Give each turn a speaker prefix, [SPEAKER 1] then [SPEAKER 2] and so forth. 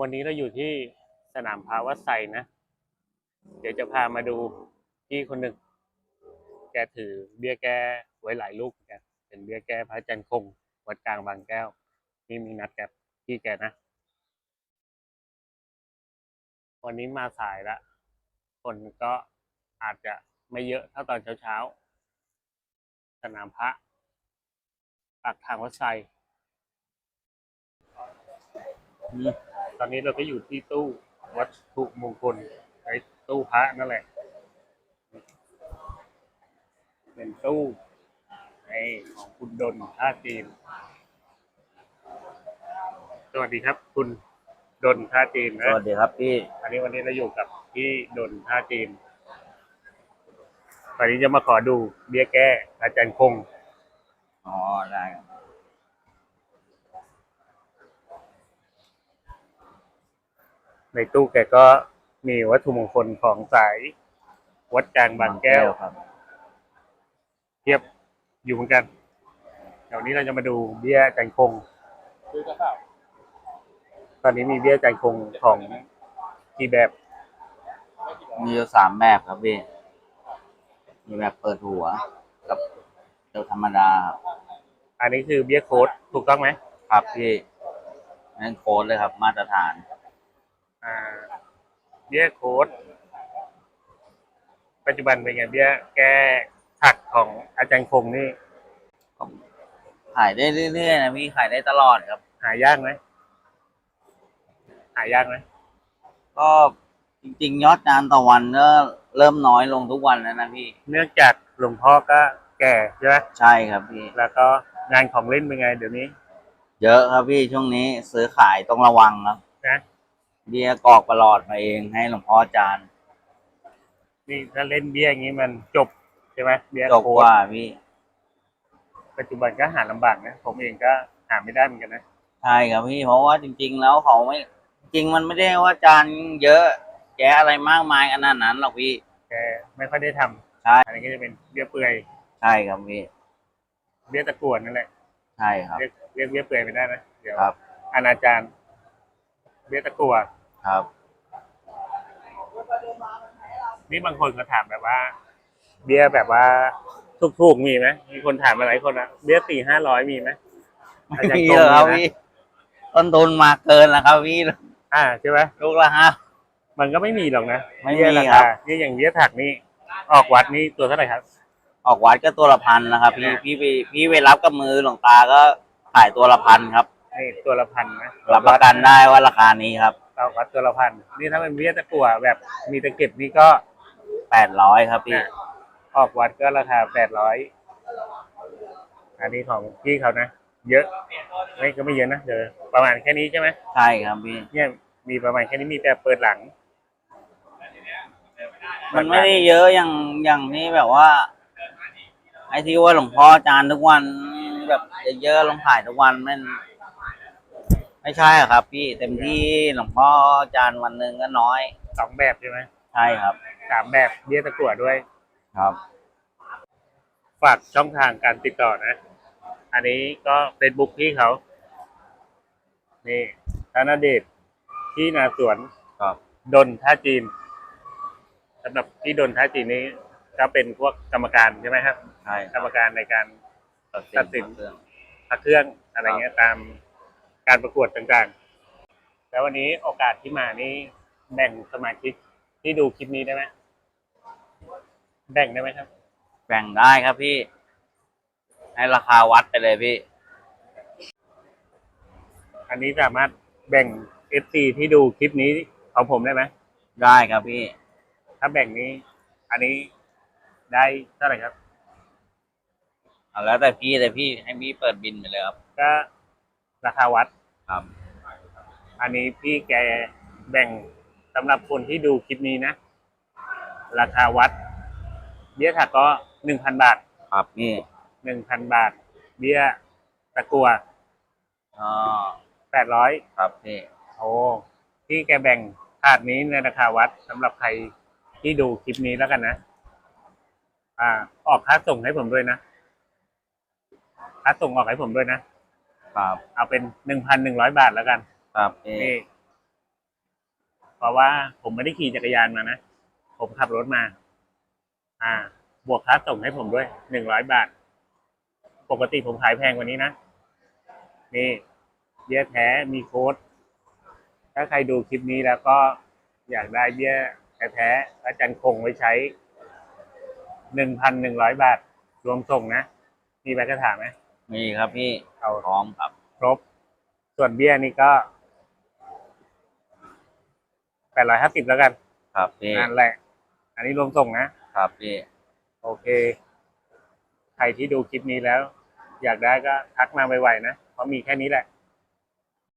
[SPEAKER 1] วันนี้เราอยู่ที่สนามพาวัดไซนะ เดี๋ยวจะพามาดูพี่คนหนึ่ง แกถือเบี้ยแก้ไว้หลายลูกเหมือนกันเป็นเบี้ยแก้พระจันทร์คง วัดกลางบางแก้วที่มีนัดกับพี่แกนะ วันนี้มาสายละ คนก็อาจจะไม่เยอะเท่าตอนเช้าๆ สนามพระปากทางวัดไซอืม ตอนนี้เราก็อยู่ที่ตู้วัตถุมงคลไอ้ตู้พระนั่นแหละ เป็นตู้ไอ้ของคุณดนท่าจีน สวัสดีครับ คุณดนท่าจีน
[SPEAKER 2] ส
[SPEAKER 1] นะ
[SPEAKER 2] วัสดีครับพี่
[SPEAKER 1] อันนี้วันนี้เราอยู่กับพี่ดนท่าจีน ตอนนี้จะมาขอดูเบี้ยแก้อาจารย์คง
[SPEAKER 2] อ๋อได้ครับ
[SPEAKER 1] ในตู้แกก็มีวัตถุมงคลของสาย วัดกลางบางแก้ว
[SPEAKER 2] ครับ
[SPEAKER 1] เทียบอยู่เหมือนกันเดี๋ยวนี้เราจะมาดูเบี้ยจันคงตอนนี้มีเบี้ยจันคงของกี่แบบ
[SPEAKER 2] มีอยู่สามแบบครับพี่มีแบบเปิดหัวกับเดียวธรรมดาครับ
[SPEAKER 1] อันนี้คือเบี้ยโค้ดถูกต้องไหม
[SPEAKER 2] ครับพี่นั่นโค้ดเลยครับ มาตรฐาน
[SPEAKER 1] อ่าเบี้ยโค้ดปัจจุบันเป็นไงเบี้ยแก้ถักของอาจารย์คงนี่
[SPEAKER 2] ขายได้เรื่อยๆนะพี่ขายได้ตลอดครับ
[SPEAKER 1] หายากไหมหายากไหม
[SPEAKER 2] ก็จริงๆ ยอดงานต่อวันก็เริ่มน้อยลงทุกวันแล้วนะพี่
[SPEAKER 1] เนื่องจากหลวงพ่อก็แก่ใช่ไหม
[SPEAKER 2] ใช่ครับพี่
[SPEAKER 1] แล้วก็งานของเล่นเป็นไงเดี๋ยวนี้
[SPEAKER 2] เยอะครับพี่ช่วงนี้ซื้อขายต้องระวังครับ
[SPEAKER 1] นะ
[SPEAKER 2] เบี้ยกรอกประหลอดมาเองให้หลวงพ่ออาจารย์
[SPEAKER 1] นี่ถ้าเล่นเบี้ยอย่างนี้มันจบใช่ไหมเบี้ย
[SPEAKER 2] จบ
[SPEAKER 1] โค้
[SPEAKER 2] ก
[SPEAKER 1] ด
[SPEAKER 2] ว่าพี่
[SPEAKER 1] ปัจจุบันก็หาลำบากนะ ผมเองก็หาไม่ได้เหมือนกันนะ
[SPEAKER 2] ใช่ครับพี่ เพราะว่าจริง ๆ แล้วเขาไม่จริงมันไม่ได้ว่าจานเยอะแกะอะไรมากมายขนาดนั้นหรอกพี่
[SPEAKER 1] แกไม่ค่อยได้ทำ
[SPEAKER 2] ใช่
[SPEAKER 1] อันนี้ก็จะเป็นเบี้ยเปื่อย
[SPEAKER 2] ใช่ครับพี่
[SPEAKER 1] เบี้ยตะกรวดนั่นแหละ
[SPEAKER 2] ใช่ครับ
[SPEAKER 1] เรียกเรียกเบี้ยเปื่อยไม่ได้นะเดี๋ยว
[SPEAKER 2] ครับ
[SPEAKER 1] อนาจาร เบี้ยตะกรวด
[SPEAKER 2] ครับ
[SPEAKER 1] นี่บางคนก็ถามแบบว่า เบี้ยแบบว่าถูกๆมีไหมมีคนถามมาหลายคนอะเบี้ยสี่ห้าร้อยมีไหมอาจารย์
[SPEAKER 2] มี
[SPEAKER 1] กรม
[SPEAKER 2] เหรอครับ
[SPEAKER 1] มีนะ
[SPEAKER 2] พี่ต้นทุนมาเกินแล้วครับพี่
[SPEAKER 1] อ่าใช่ไหม
[SPEAKER 2] ลูกละห้า
[SPEAKER 1] มันก็ไม่มีหรอกนะ
[SPEAKER 2] ไม่มี
[SPEAKER 1] เบี้ยรา
[SPEAKER 2] ครั
[SPEAKER 1] คา
[SPEAKER 2] บ
[SPEAKER 1] นี่อย่างเบี้ยถักนี่ออกวัดนี่ตัวเท่าไหร่ครับ
[SPEAKER 2] ออกวัดก็ตัวละพันนะครับ พี่
[SPEAKER 1] เนี่ย
[SPEAKER 2] พี่ไปพี่ไปรับกับมือหลวงตาก็ขายตัวละพันครับ
[SPEAKER 1] นี่ตัวละพันนะ
[SPEAKER 2] รับประกันได้ว่าราคานี้ครับ
[SPEAKER 1] เราวัดตัวละพันนี่ถ้าเป็นเบี้ยตะกั่วแบบมีตะเก็บนี่ก็
[SPEAKER 2] แปดร้อยครับพี่
[SPEAKER 1] อะออกวัดก็ราคาแปดร้อยอันนี้ของพี่เขานะ เยอะไม่ก็ไม่เยอะนะเดี๋ยวประมาณแค่นี้ใช่ไหม
[SPEAKER 2] ใช่ครับพี่
[SPEAKER 1] เนี่ยมีประมาณแค่นี้มีแต่เปิดหลัง
[SPEAKER 2] มันไม่ได้เยอะอย่างอย่างนี้แบบว่า ไอ้ที่ว่าหลวงพ่ออาจารย์ทุกวันแบบเยอะๆลงถ่ายทุกวันมัน ไม่ใช่อะครับ พี่เต็มที่หลวงพ่ออาจารย์วันหนึ่งก็น้อย
[SPEAKER 1] สองแบบใช่ไหม
[SPEAKER 2] ใช่ครับ
[SPEAKER 1] สามแบบเบี้ยตะกั่วด้วย
[SPEAKER 2] ครับ
[SPEAKER 1] ฝากช่องทางการติดต่อนะ อันนี้ก็เฟซบุ๊กพี่เขา นี่ธนเดชที่นาสวน
[SPEAKER 2] ครับ
[SPEAKER 1] ดนท่าจีนสำหรับพี่ดนท่าจีนนี้ก็เป็นพวกกรรมการใช่ไหมครับ
[SPEAKER 2] ใช่
[SPEAKER 1] กรรมการในการตั
[SPEAKER 2] ตั
[SPEAKER 1] ด
[SPEAKER 2] ด
[SPEAKER 1] สิ
[SPEAKER 2] สิ
[SPEAKER 1] น
[SPEAKER 2] นเรื่อง
[SPEAKER 1] พักเครื่องอะไรเงี้ยตาม การประกวดต่างๆ แล้ววันนี้โอกาสที่มานี่แบ่งสมาชิกที่ดูคลิปนี้ได้ไหมแบ่งได้ไหมครับ
[SPEAKER 2] แบ่งได้ครับพี่ ให้ราคาวัดไปเลยพี่
[SPEAKER 1] อันนี้สามารถแบ่งเอฟซีที่ดูคลิปนี้ของผมได้ไหม
[SPEAKER 2] ได้ครับพี่
[SPEAKER 1] ถ้าแบ่งนี้ อันนี้ได้เท่าไหร่ครับ
[SPEAKER 2] เอาแล้วแต่พี่แต่พี่ให้พี่เปิดบินไปเลยครับ
[SPEAKER 1] ก็ ราคาวัด
[SPEAKER 2] ครับ
[SPEAKER 1] อันนี้พี่แกแบ่งสำหรับคนที่ดูคลิปนี้นะ ราคาวัด เบี้ยถักก็หนึ่งพันบาท
[SPEAKER 2] ครับพี่
[SPEAKER 1] หนึ่งพันบาท เบี้ยตะกัว
[SPEAKER 2] อ๋อ
[SPEAKER 1] แปดร้อย
[SPEAKER 2] ครับพี่
[SPEAKER 1] โอ้พี่แกแบ่งถาดนี้ในราคาวัดสำหรับใครที่ดูคลิปนี้แล้วกันนะ อ่า ออกค่าส่งให้ผมด้วยนะค่าส่งออกให้ผมด้วยนะ
[SPEAKER 2] ครับ
[SPEAKER 1] เอาเป็นหนึ่งพันหนึ่งร้อยบาทแล้วกัน
[SPEAKER 2] ครับพี่
[SPEAKER 1] นี่เพราะว่าผมไม่ได้ขี่จักรยานมานะ ผมขับรถมา อ่า บวกค่าส่งให้ผมด้วยหนึ่งร้อยบาท ปกติผมขายแพงกว่านี้นะ นี่เบี้ยแท้มีโค้ด ถ้าใครดูคลิปนี้แล้วก็อยากได้เบี้ยแท้ๆพระจันทร์คงไว้ใช้หนึ่งพันหนึ่งร้อยบาท รวมส่งนะ มีใบกระถางไหม
[SPEAKER 2] มีครับพี่
[SPEAKER 1] เอา
[SPEAKER 2] พร้อมครับ
[SPEAKER 1] ครบ ส่วนเบี้ยนี่ก็แปดร้อยห้าสิบแล้วกัน
[SPEAKER 2] ครับพี่
[SPEAKER 1] นั่นแหละ อันนี้รวมส่งนะ
[SPEAKER 2] ครับพี่
[SPEAKER 1] โอเค ใครที่ดูคลิปนี้แล้ว อยากได้ก็ทักมาไวๆนะ เพราะมีแค่นี้แหละ